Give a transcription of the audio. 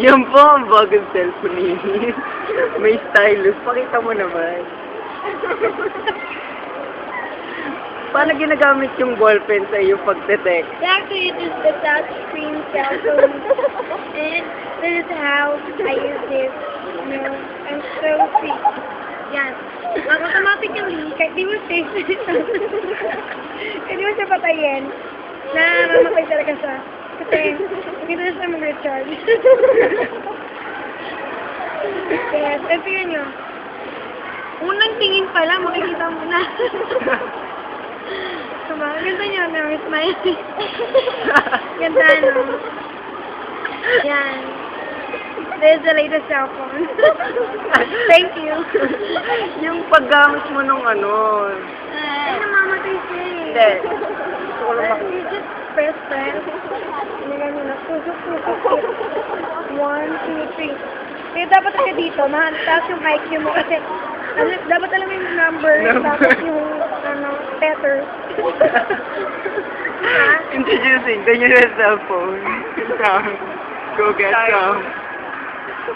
Yan po ang bagong cellphone ni May stylus. Pakita mo naman. Paano ginagamit yung ballpen sa iyo pagte-text? Actually, it is the touch screen cell phone. and this is how I use this. You know, I'm so sweet. Yan. Ang automatically, kahit di mo safe, kahit di mo siya patayin, namamatay talaga siya. Kasi, hindi na siya mag-recharge. yes, and tingnan nyo. Unang tingin pa lang, makikita mo na. Diba? Ganda niya, may smile. Ganda, no? Yan. This is the latest cell phone. Thank you. yung paggamit mo nung ano. Ay, namamatay siya eh. Hindi. Gusto ko lang You makita. just press press. Hindi ganyan na. Tusok, tusok. One, two, three. Kaya dapat ka dito, mahantas yung IQ mo kasi ano, dapat alam yung number, tapos yung ano, letter. Introducing the new cellphone. Go get some.